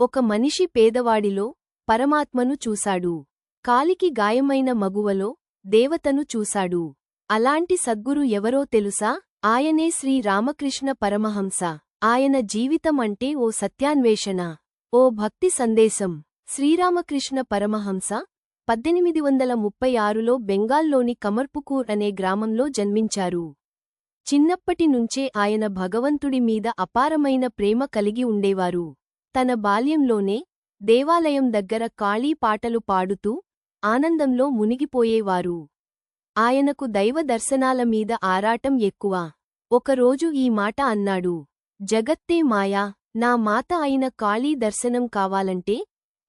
ఒక మనిషి పేదవాడిలో పరమాత్మను చూశాడు. కాలికి గాయమైన మగువలో దేవతను చూశాడు. అలాంటి సద్గురు ఎవరో తెలుసా? ఆయనే శ్రీ రామకృష్ణ పరమహంస. ఆయన జీవితం అంటే ఓ సత్యాన్వేషణ. ఓ భక్తి సందేశం. శ్రీరామకృష్ణ పరమహంస పద్దెనిమిది వందల ముప్పై ఆరులో బెంగాల్లోని కమర్పుకూర్ అనే గ్రామంలో జన్మించారు. చిన్నప్పటి నుంచే ఆయన భగవంతుడి మీద అపారమైన ప్రేమ కలిగి ఉండేవారు. తన బాల్యంలోనే దేవాలయం దగ్గర కాళీ పాటలు పాడుతూ ఆనందంలో మునిగిపోయేవారు. ఆయనకు దైవ దర్శనాల మీద ఆరాటం ఎక్కువ. ఒకరోజు ఈ మాట అన్నాడు. జగత్తే మాయా నా మాత అయిన కాళీ దర్శనం కావాలంటే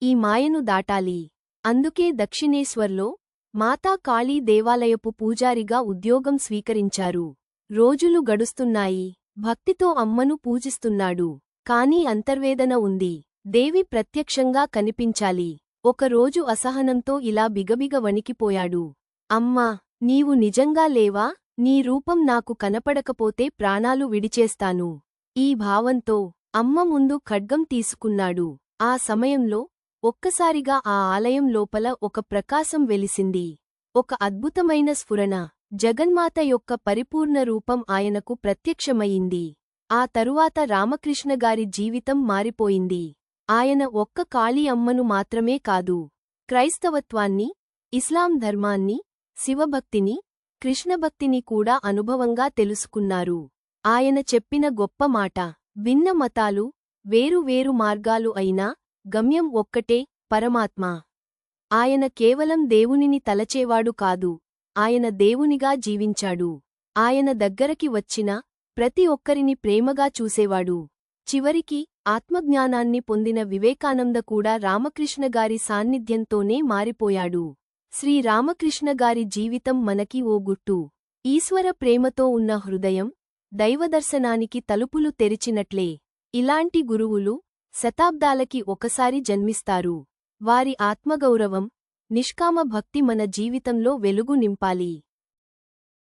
ఈ మాయను దాటాలి. అందుకే దక్షిణేశ్వర్లో మాతా కాళీ దేవాలయపు పూజారిగా ఉద్యోగం స్వీకరించారు. రోజులు గడుస్తున్నాయి. భక్తితో అమ్మను పూజిస్తున్నాడు. కాని అంతర్వేదన ఉంది. దేవి ప్రత్యక్షంగా కనిపించాలి. ఒకరోజు అసహనంతో ఇలా బిగబిగ వణికిపోయాడు. అమ్మా నీవు నిజంగా లేవా? నీ రూపం నాకు కనపడకపోతే ప్రాణాలు విడిచేస్తాను. ఈ భావంతో అమ్మ ముందు ఖడ్గం తీసుకున్నాడు. ఆ సమయంలో ఒక్కసారిగా ఆ ఆలయం లోపల ఒక ప్రకాశం వెలిసింది. ఒక అద్భుతమైన స్ఫురణ. జగన్మాత యొక్క పరిపూర్ణ రూపం ఆయనకు ప్రత్యక్షమయింది ఆ తరువాత రామకృష్ణగారి జీవితం మారిపోయింది. ఆయన ఒక్క కాళీ అమ్మను మాత్రమే కాదు. క్రైస్తవత్వాన్ని ఇస్లాం ధర్మాన్ని శివభక్తిని కృష్ణభక్తిని కూడా అనుభవంగా తెలుసుకున్నారు. ఆయన చెప్పిన గొప్ప మాట భిన్న మతాలు వేరు వేరు మార్గాలు అయినా గమ్యం ఒక్కటే పరమాత్మ. ఆయన కేవలం దేవునిని తలచేవాడు కాదు. ఆయన దేవునిగా జీవించాడు. ఆయన దగ్గరకి వచ్చిన ప్రతి ఒక్కరిని ప్రేమగా చూసేవాడు. చివరికి ఆత్మజ్ఞానాన్ని పొందిన వివేకానంద కూడా రామకృష్ణగారి సాన్నిధ్యంతోనే మారిపోయాడు. శ్రీరామకృష్ణగారి జీవితం మనకి ఓ గుట్టు. ఈశ్వర ప్రేమతో ఉన్న హృదయం దైవదర్శనానికి తలుపులు తెరిచినట్లే. ఇలాంటి గురువులు శతాబ్దాలకి ఒకసారి జన్మిస్తారు. వారి ఆత్మగౌరవం నిష్కామ భక్తి మన జీవితంలో వెలుగు నింపాలి.